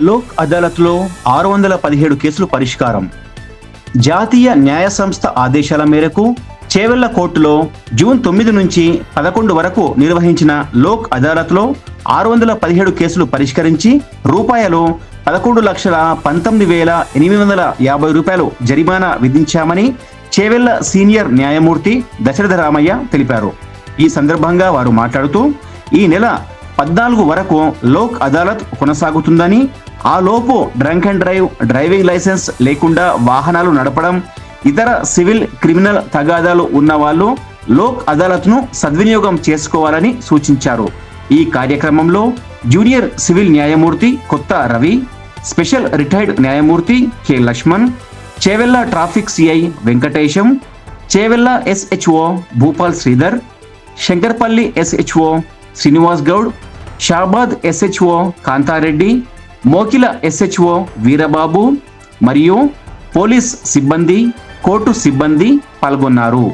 లోక్ అదాలత్లో ఆరు వందల పదిహేడు కేసులు పరిష్కారం. జాతీయ న్యాయ సంస్థ ఆదేశాల మేరకు చేవెళ్ళ కోర్టులో జూన్ తొమ్మిది నుంచి పదకొండు వరకు నిర్వహించిన లోక్ అదాలత్లో ఆరు వందల పదిహేడు కేసులు పరిష్కరించి రూపాయలు పదకొండు లక్షల పంతొమ్మిది వేల ఎనిమిది వందల యాభై రూపాయలు జరిమానా విధించామని చేవెళ్ళ సీనియర్ న్యాయమూర్తి దశరథ రామయ్య తెలిపారు. ఈ సందర్భంగా వారు మాట్లాడుతూ ఈ నెల పద్నాలుగు వరకు లోక్ అదాలత్ కొనసాగుతుందని ఆ లోపు drunk and drive driving licence లేకుండా వాహనాలు నడపడం ఇతర సివిల్ క్రిమినల్ తగాదాలు ఉన్న వాళ్ళు లోక్ అదాలత్ను సద్వినియోగం చేసుకోవాలని సూచించారు. ఈ కార్యక్రమంలో జూనియర్ సివిల్ న్యాయమూర్తి కొత్త రవి స్పెషల్ రిటైర్డ్ న్యాయమూర్తి K Lakshman Chevella traffic CI Venkatesham Chevella SHO Bhupal Sridhar Shankarpally SHO Srinivas Goud Shabad SHO Kantha Reddy Mokila SHO Veerababu మరియు పోలీస్ సిబ్బంది కోర్టు సిబ్బంది పాల్గొన్నారు.